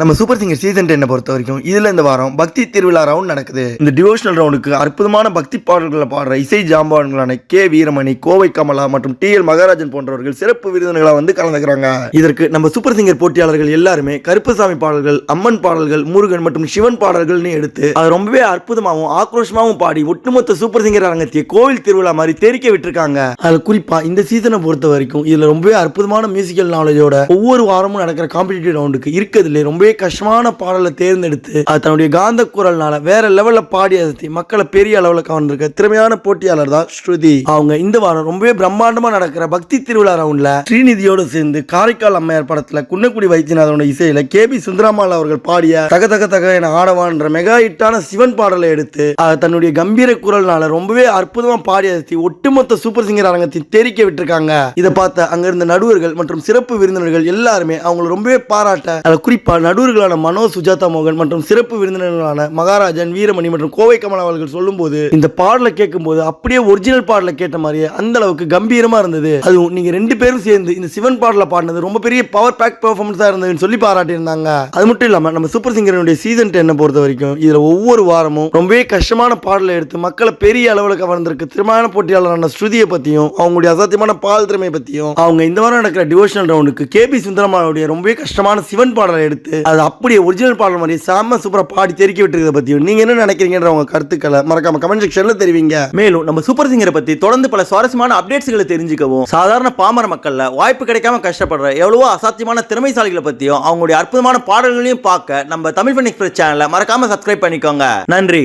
நம்ம super singer season டென்னை பொறுத்த வரைக்கும் இதுல இந்த வாரம் பக்தி திருவிழா ரவுண்ட் நடக்குது. இந்த டிவோஷனல் ரவுண்டுக்கு அற்புதமான பக்தி பாடல்களை பாடுற இசை ஜாம்பான்களான கே வீரமணி கோவை கமலா மற்றும் டி எல் மகாராஜன் போன்றவர்கள் சிறப்பு விருதுகளை வந்து கலந்துக்கிறாங்க. இதற்கு நம்ம சூப்பர் சிங்கர் போட்டியாளர்கள் எல்லாருமே கருப்பசாமி பாடல்கள் அம்மன் பாடல்கள் முருகன் மற்றும் சிவன் பாடல்கள்னு எடுத்து அது ரொம்பவே அற்புதமாகவும் ஆக்ரோஷமாகவும் பாடி ஒட்டுமொத்த சூப்பர் சிங்கர் அரங்கத்தை கோவில் திருவிழா மாதிரி தெரிக்க விட்டுருக்காங்க. அதுல குறிப்பா இந்த சீசனை பொறுத்த வரைக்கும் இதுல ரொம்பவே அற்புதமான மியூசிக்கல் நாலேஜோட ஒவ்வொரு வாரமும் நடக்கிற காம்படிட்டிவ் ரவுண்டுக்கு இருக்கிறதுல ரொம்பவே கஷ்டமான பாடலை தேர்ந்தெடுத்து அது தன்னுடைய காந்த குரல்னால வேற லெவல்ல பாடி அதை மக்களை பெரிய அளவுல கவர்ந்திருக்க. திறமையான போட்டியாளர் தான் ஸ்ருதி. அவங்க இந்த வாரம் ரொம்பவே பிரம்மாண்டமா நடக்கிற பக்தி திருவிழா ரவுண்ட்ல ஸ்ரீநிதியோடு சேர்ந்து காரைக்கால் அம்மையார் படத்துல குன்னக்குடி வைத்தியநாதனோட இசையில கே பி சுந்தராமால் அவர்கள் பாடிய தக தக தக என ஆடவான்ற மெகா ஹிட்டான சிவன் பாடலை எடுத்து தன்னுடைய கம்பீர குரல்னால ரொம்பவே அற்புதமா பாடி அதை ஒட்டுமொத்த சூப்பர் சிங்கர் அரங்கத்தை தெரிக்க விட்டுருக்காங்க. இதை பார்த்த அங்க இருந்த நடுவர்கள் மற்றும் சிறப்பு விருந்தினர்கள் எல்லாருமே அவங்களை ரொம்பவே பாராட்ட குறிப்பா நடுவர்களான மனோ சுஜாதா மோகன் மற்றும் சிறப்பு விருந்தினர்களான மகாராஜன் வீரமணி மற்றும் கோவை கமல் அவர்கள் சொல்லும்போது இந்த பாடலை கேட்கும்போது அப்படியே ஒரிஜினல் பாடலை கேட்ட மாதிரியே அந்த அளவுக்கு கம்பீரமா இருந்தது. அதுவும் நீங்க ரெண்டு பேரும் சேர்ந்து இந்த சிவன் பாடலை பாடினது ரொம்ப பெரிய பவர் பேக் பெர்ஃபார்மன்ஸா இருந்ததுன்னு சொல்லி பாராட்டியிருந்தாங்க. அது மட்டும் இல்லாம நம்ம சூப்பர் சிங்கரனுடைய சீசன் டென்னை பொறுத்த வரைக்கும் இதுல ஒவ்வொரு வாரமும் ரொம்பவே கஷ்டமான பாடலை எடுத்து மக்களை பெரிய அளவில் கவர்ந்திருக்கு திருமண போட்டியாளரான ஸ்ருதியை பத்தியும் அவங்களுடைய அசாத்தியமான பால் திறமை பத்தியும் அவங்க இந்த வாரம் நடக்கிற டிவோஷனல் ரவுண்டுக்கு கே பி சுந்தரமாவுடைய ரொம்பவே கஷ்டமான சிவன் பாடலை எடுத்து அது அப்படியே ஒரிஜினல் பாடல் மாதிரி செம்ம சூப்பரா பாடி தெரிக்க விட்டுருக்கத பற்றியும் நீங்க என்ன நினைக்கிறீங்கன்ற உங்க கருத்துக்களை மறக்காம கமெண்ட் செக்ஷன்ல தெரிவிங்க. மேலும் நம்ம சூப்பர் சிங்கரை பத்தி தொடர்ந்து பல சுவாரஸ்யமான அப்டேட்ஸ்களை தெரிஞ்சுக்கவும் சாதாரண பாமர மக்கள்ல வாய்ப்பு கிடைக்காம கஷ்டப்படுற எவ்வளவோ அசாத்தியமான திறமைசாலிகளை பத்தியும் அவங்களுடைய அற்புதமான பாடல்களையும் பார்க்க நம்ம தமிழ் ஃபன் எக்ஸ்பிரஸ் சேனலை மறக்காம சப்ஸ்கிரைப் பண்ணிக்கோங்க. நன்றி.